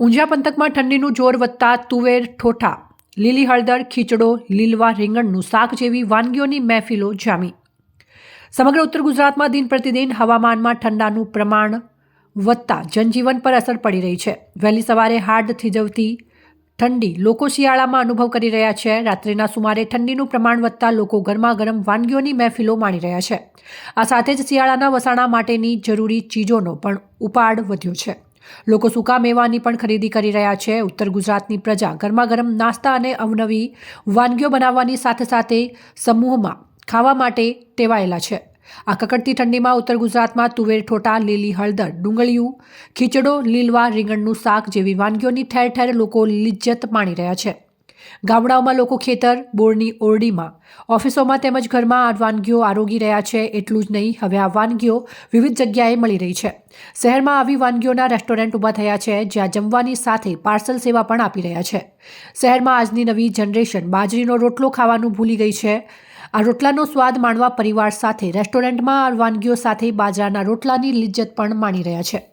ઊંઝા પંથકમાં ઠંડીનું જોર વધતા તુવેર, ઠોઠા, લીલી હળદર, ખીચડો, લીલવા, રીંગણનું શાક જેવી વાનગીઓની મહેફિલો જામી. સમગ્ર ઉત્તર ગુજરાતમાં દિન પ્રતિદિન હવામાનમાં ઠંડાનું પ્રમાણ વધતા જનજીવન પર અસર પડી રહી છે. વહેલી સવારે હાર્ડ થીજવતી ઠંડી લોકો શિયાળામાં અનુભવ કરી રહ્યા છે. રાત્રિના સુમારે ઠંડીનું પ્રમાણ વધતા લોકો ગરમા ગરમ વાનગીઓની મહેફિલો માણી રહ્યા છે. આ સાથે જ શિયાળાના વસાણા માટેની જરૂરી ચીજોનો પણ ઉપાડ વધ્યો છે. લોકો સૂકા મેવાની પણ ખરીદી કરી રહ્યા છે. ઉત્તર ગુજરાતની પ્રજા ગરમા ગરમ નાસ્તા અને અવનવી વાનગીઓ બનાવવાની સાથે સાથે સમૂહમાં ખાવા માટે ટેવાયેલા છે. આ કકડતી ઠંડીમાં ઉત્તર ગુજરાતમાં તુવેર ઠોટા, લીલી હળદર ડુંગળીયું ખીચડો, લીલવા, રીંગણનું શાક જેવી વાનગીઓની ઠેર ઠેર લોકો લિજ્જત માણી રહ્યા છે. ગામડાઓમાં લોકો ખેતર, બોરની ઓરડીમાં. ઓફિસોમાં તેમજ ઘરમાં આ વાનગીઓ આરોગી રહ્યા છે એટલું જ નહીં, હવે આ વાનગીઓ વિવિધ જગ્યાએ મળી રહી છે. શહેરમાં આવી વાનગીઓના રેસ્ટોરન્ટ ઊભા થયા છે, જ્યાં જમવાની સાથે પાર્સલ સેવા પણ આપી રહ્યા છે. શહેરમાં આજની નવી જનરેશન બાજરીનો રોટલો ખાવાનું ભૂલી ગઈ છે. આ રોટલાનો સ્વાદ માણવા પરિવાર સાથે, રેસ્ટોરન્ટમાં આ વાનગીઓ સાથે બાજરાના રોટલાની લિજ્જત પણ માણી રહ્યા છે.